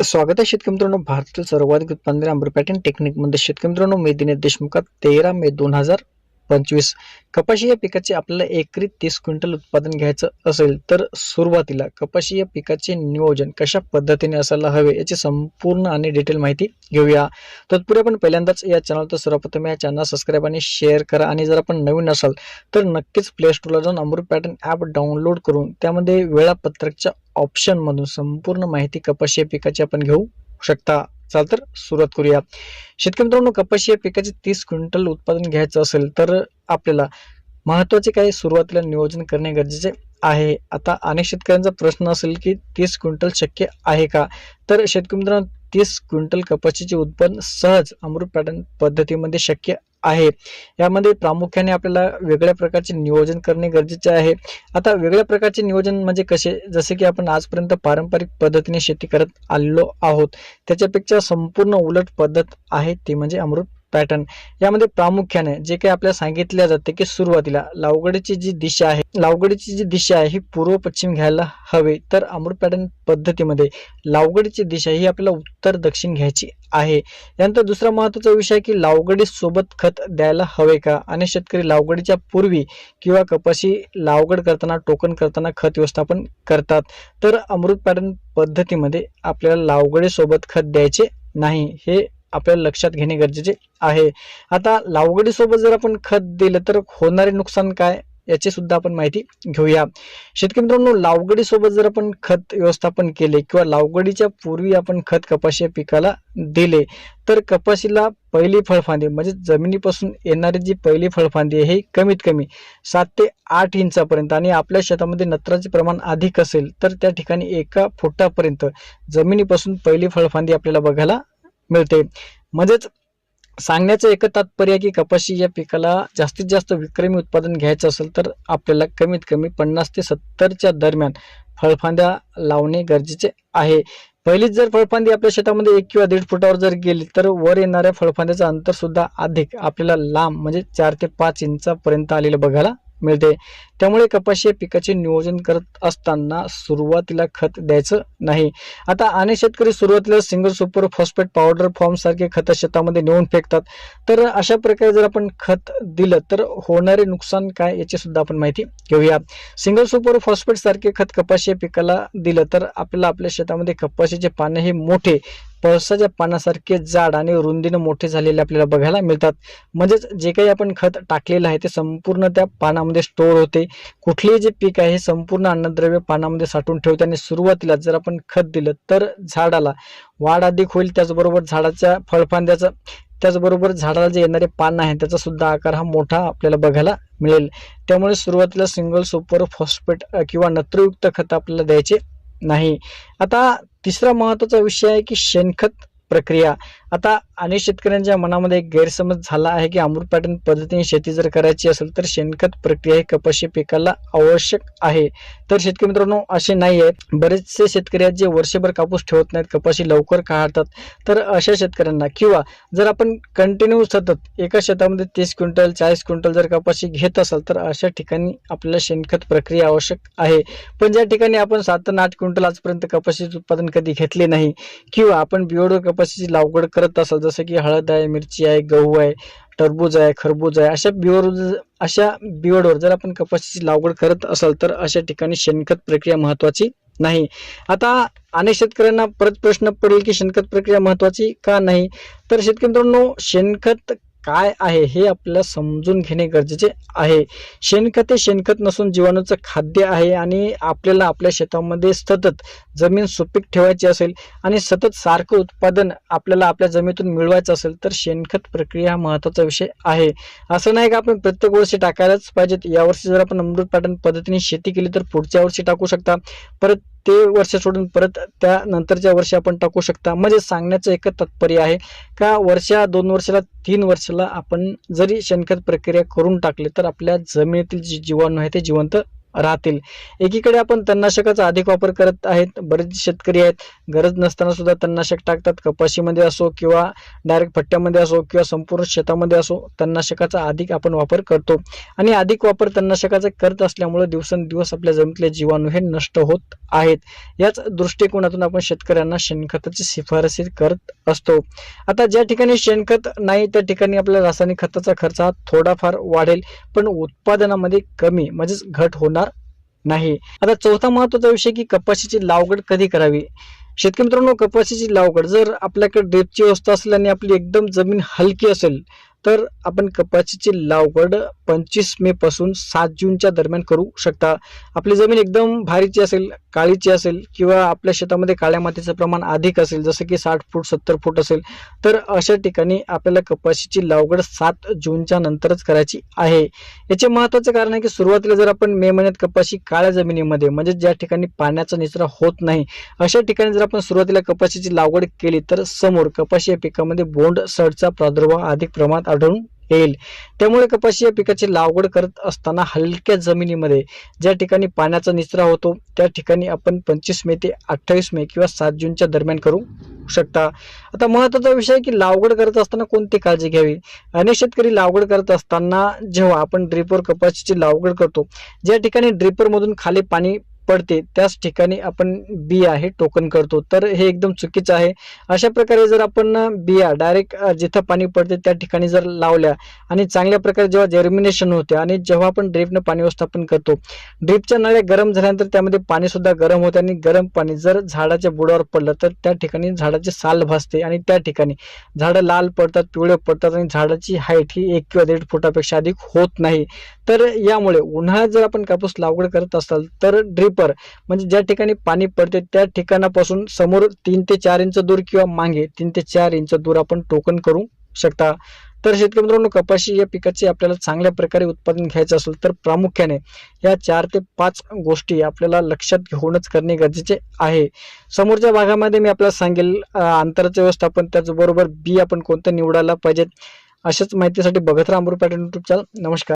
स्वागत आहे शेतकरी मित्रांनो. भारतातील सर्वाधिक उत्पादन आंबूर टेक्निकमध्ये शेतकरी मित्रांनो मी दिनेश देशमुखात तेरा मे दोन हजार पंचवीस कपाशी या पिकाचे आपल्याला एकरी तीस क्विंटल उत्पादन घ्यायचं असेल तर सुरुवातीला कपाशी या पिकाचे नियोजन कशा पद्धतीने असायला हवे याची संपूर्ण आणि डिटेल माहिती घेऊया. तत्पूर्वी आपण पहिल्यांदाच या चॅनल तर सर्वप्रथम या चॅनल सबस्क्राईब आणि शेअर करा आणि जर आपण नवीन असाल तर नक्कीच प्ले स्टोरला जाऊन अमृत पॅटर्न ॲप डाउनलोड करून त्यामध्ये वेळापत्रकच्या ऑप्शनमधून संपूर्ण माहिती कपाशी या पिकाची आपण घेऊ शकता. चाल तर सुरुवात करूया. शेतकरी मित्रांनो कपाशी या पिकाचे तीस क्विंटल उत्पादन घ्यायचं असेल तर आपल्याला महत्त्वाचे काही सुरुवातीला नियोजन करणे गरजेचे आहे. आता अनेक शेतकऱ्यांचा प्रश्न असेल की तीस क्विंटल शक्य आहे का? तर शेतकरी मित्रांनो तीस क्विंटल कपाशीचे उत्पन्न सहज अमृत पॅटर्न पद्धतीमध्ये शक्य आहे. यामध्ये प्रामुख्याने आपल्याला वेगळ्या प्रकारचे नियोजन करणे गरजेचे आहे. आता वेगळ्या प्रकारचे नियोजन म्हणजे कसे? जसे की आपण आजपर्यंत पारंपरिक पद्धतीने शेती करत आलेलो आहोत. त्याच्यापेक्षा संपूर्ण उलट पद्धत आहे ती म्हणजे अमृत पॅटर्न यामध्ये प्रामुख्याने जे काही आपल्याला सांगितले जाते की सुरुवातीला लावगडीची जी दिशा आहे लावगडीची जी दिशा आहे ही पूर्व पश्चिम घ्यायला हवे. तर अमृत पॅटर्न पद्धतीमध्ये लावगडीची दिशा ही आपल्याला उत्तर दक्षिण घ्यायची आहे. यानंतर दुसरा महत्त्वाचा विषय आहे की लावगडी सोबत खत द्यायला हवे का? आणि शेतकरी लावगडीच्या पूर्वी किंवा कपाशी लावगड करताना टोकन करताना खत व्यवस्थापन करतात. तर अमृत पॅटर्न पद्धतीमध्ये आपल्याला लावगडीसोबत खत द्यायचे नाही. हे आपल्याला लक्षात घेणे गरजेचे आहे. आता लावगडीसोबत जर आपण खत दिलं तर होणारे नुकसान काय याची सुद्धा आपण माहिती घेऊया. शेतकरी मित्रांनो लावगडीसोबत जर आपण खत व्यवस्थापन केले किंवा लावगडीच्या पूर्वी आपण खत कपाशी या पिकाला दिले तर कपाशीला पहिली फळफांदी म्हणजे जमिनीपासून येणारी जी पहिली फळफांदी आहे ही कमीत कमी सात ते आठ इंचापर्यंत आणि आपल्या शेतामध्ये नत्राचे प्रमाण अधिक असेल तर त्या ठिकाणी एका फुटापर्यंत जमिनीपासून पहिली फळफांदी आपल्याला बघायला मिळते. म्हणजेच सांगण्याचं एक तात्पर्य आहे की कपाशी या पिकाला जास्तीत जास्त विक्रमी उत्पादन घ्यायचं असेल तर आपल्याला कमीत कमी पन्नास ते सत्तरच्या दरम्यान फळफांद्या लावणे गरजेचे आहे. पहिलीच जर फळफांदी आपल्या शेतामध्ये एक किंवा दीड फुटावर जर गेली तर वर येणाऱ्या फळफांद्याचं अंतर सुद्धा अधिक आपल्याला लांब म्हणजे चार ते पाच इंचापर्यंत आलेलं बघायला मिळते. त्यामुळे कपाशी या पिकाचे नियोजन करत असताना सुरुवातीला खत द्यायचं नाही. आता अनेक शेतकरी सुरुवातीला single super phosphate powder form सारखे खत शेतामध्ये नेऊन फेकतात. तर अशा प्रकारे जर आपण खत दिलं तर होणारे नुकसान काय याची सुद्धा आपण माहिती घेऊया. सिंगल सुपर फॉस्फेट सारखे खत कपाशी या पिकाला दिलं तर आपल्याला आपल्या शेतामध्ये कपाशीचे पाने हे मोठे पळसाच्या पानासारखे जाड आणि रुंदीनं मोठे झालेले आपल्याला बघायला मिळतात. म्हणजेच जे काही आपण खत टाकलेलं आहे ते संपूर्ण त्या पानामध्ये स्टोअर होते. कुठलेही जे पीक आहे हे संपूर्ण अन्नद्रव्य पानामध्ये साठवून ठेवते आणि सुरुवातीला जर आपण खत दिलं तर झाडाला वाढ अधिक होईल. त्याचबरोबर झाडाच्या फळफांद्याचा त्याचबरोबर झाडाला जे येणारे पान आहे त्याचा सुद्धा आकार हा मोठा आपल्याला बघायला मिळेल. त्यामुळे सुरुवातीला सिंगल सुपर फॉस्फेट किंवा नत्रयुक्त खत आपल्याला द्यायचे नाही. आता तिसरा महत्त्वाचा विषय आहे की शेणखत प्रक्रिया. आता अनेक शेतकऱ्यांच्या मनामध्ये एक गैरसमज झाला आहे की अमृत पॅटर्न पद्धतीने शेती जर करायची असेल तर शेणखत प्रक्रिया ही कपाशी पिकाला आवश्यक आहे. तर शेतकरी मित्रांनो असे नाही आहेत बरेचसे शेतकरी आहेत जे वर्षभर कापूस ठेवत नाहीत कपाशी लवकर काढतात. तर अशा शेतकऱ्यांना किंवा जर आपण कंटिन्यू सतत एका शेतामध्ये तीस क्विंटल चाळीस क्विंटल जर कपाशी घेत असाल तर अशा ठिकाणी आपल्याला शेणखत प्रक्रिया आवश्यक आहे. पण ज्या ठिकाणी आपण सात आठ क्विंटल आजपर्यंत कपाशीचे उत्पादन कधी घेतले नाही किंवा आपण बिओडो कपाशीची लागवड करत असाल जसं की हळद आहे मिरची आहे गहू आहे टरबूज आहे खरबूज आहे अशा बिवर अशा बिवडवर जर आपण कपाशीची लागवड करत असाल तर अशा ठिकाणी शेणखत प्रक्रिया महत्वाची नाही. आता अनेक शेतकऱ्यांना परत प्रश्न पडेल की शेणखत प्रक्रिया महत्वाची का नाही? तर शेतकरी मित्रांनो शेणखत काय आहे हे आपल्याला समजून घेणे गरजेचे आहे. शेणखत हे शेणखत नसून जीवाणूचं खाद्य आहे आणि आपल्याला आपल्या शेतामध्ये सतत जमीन सुपीक ठेवायची असेल आणि सतत सारखं उत्पादन आपल्याला आपल्या जमीतून मिळवायचं असेल तर शेणखत प्रक्रिया हा महत्त्वाचा विषय आहे. असं नाही का आपण प्रत्येक वर्षी टाकायलाच पाहिजेत. यावर्षी जर आपण अमृत पाटण पद्धतीने शेती केली तर पुढच्या वर्षी टाकू शकता. परत ते वर्ष सोडून परत त्या नंतरच्या वर्षी आपण टाकू शकता. म्हणजे सांगण्याचं एकच तात्पर्य आहे का वर्षा दोन वर्षाला तीन वर्षाला आपण जरी शेणखत प्रक्रिया करून टाकली तर आपल्या जमिनीतील जे जीवाणू आहे ते जिवंत राहतील. एकीकडे आपण तणनाशकाचा अधिक वापर करत आहेत बरेच शेतकरी आहेत गरज नसताना सुद्धा तणनाशक टाकतात. कपाशीमध्ये असो किंवा डायरेक्ट फट्ट्यामध्ये असो किंवा संपूर्ण शेतामध्ये असो तणनाशकाचा अधिक आपण वापर करतो. आणि अधिक वापर तणनाशकाचा करत असल्यामुळे दिवसेंदिवस आपल्या जमिनीतले जीवाणू हे नष्ट होत आहेत. याच दृष्टिकोनातून आपण शेतकऱ्यांना शेणखताची शिफारसी करत असतो. आता ज्या ठिकाणी शेणखत नाही त्या ठिकाणी आपल्या रासायनिक खताचा खर्च हा थोडाफार वाढेल पण उत्पादनामध्ये कमी म्हणजेच घट होणार नाही. आता चौथा महत्त्वाचा विषय की कपाशीची लागवड कधी करावी? शेतकरी मित्रांनो कपाशीची लागवड जर आपल्याकडे ड्रेपची व्यवस्था असेल आणि आपली एकदम जमीन हलकी असेल तर आपण कपाशीची लागवड पंचवीस मे पासून सात जूनच्या दरम्यान करू शकता. आपली जमीन एकदम भारीची असेल काळीची असेल किंवा आपल्या शेतामध्ये काळ्या मातीचं प्रमाण अधिक असेल जसं की साठ फूट सत्तर फूट असेल तर अशा ठिकाणी आपल्याला कपाशीची लागवड सात जूनच्या नंतरच करायची आहे. याचे महत्वाचं कारण आहे की सुरुवातीला जर आपण मे महिन्यात कपाशी काळ्या जमिनीमध्ये म्हणजे ज्या ठिकाणी पाण्याचा निचरा होत नाही अशा ठिकाणी जर आपण सुरुवातीला कपाशीची लागवड केली तर समोर कपाशी या पिकामध्ये बोंड सडचा प्रादुर्भाव अधिक प्रमाणात आढळून येईल. त्यामुळे कपाशी या पिकाची लागवड करत असताना हलक्या जमिनीमध्ये ज्या ठिकाणी पाण्याचा निचरा होतो त्या ठिकाणी आपण पंचवीस मे ते अठ्ठावीस मे किंवा सात जूनच्या दरम्यान करू शकता. आता महत्त्वाचा विषय आहे की लागवड करत असताना कोणती काळजी घ्यावी? अनेक शेतकरी लागवड करत असताना जेव्हा आपण ड्रिपवर कपाशीची लागवड करतो ज्या ठिकाणी ड्रिपरमधून खाली पाणी पडते त्याच ठिकाणी आपण बिया हे टोकन करतो. तर हे एकदम चुकीचं आहे. अशा प्रकारे जर आपण बिया डायरेक्ट जिथं पाणी पडते त्या ठिकाणी जर लावल्या आणि चांगल्या प्रकारे जेव्हा जर्मिनेशन होते आणि जेव्हा आपण ड्रिपनं पाणी व्यवस्थापन करतो ड्रिपच्या नळ्या गरम झाल्यानंतर त्यामध्ये पाणी सुद्धा गरम होते आणि गरम पाणी जर झाडाच्या बुडावर पडलं तर त्या ठिकाणी झाडाची साल भासते आणि त्या ठिकाणी झाडं लाल पडतात पिवळे पडतात आणि झाडाची हाईट ही एक किंवा दीड फुटापेक्षा अधिक होत नाही. तर यामुळे उन्हाळ्यात जर आपण कापूस लागवड करत असाल तर ड्रिपर म्हणजे ज्या ठिकाणी पाणी पडते त्या ठिकाणापासून समोर तीन ते चार इंच दूर किंवा मागे तीन ते चार इंच दूर आपण टोकन करू शकता. तर शेतकरी मित्रांनो कपाशी या पिकाचे आपल्याला चांगल्या प्रकारे उत्पादन घ्यायचं असेल तर प्रामुख्याने या चार ते पाच गोष्टी आपल्याला लक्षात घेऊनच करणे गरजेचे आहे. समोरच्या भागामध्ये मी आपल्याला सांगेल अंतराचं व्यवस्थापन त्याचबरोबर बी आपण कोणतं निवडायला पाहिजेत अशाच माहितीसाठी बघत राहा अमृत पॅटर्न युट्यूब चॅनल नमस्कार.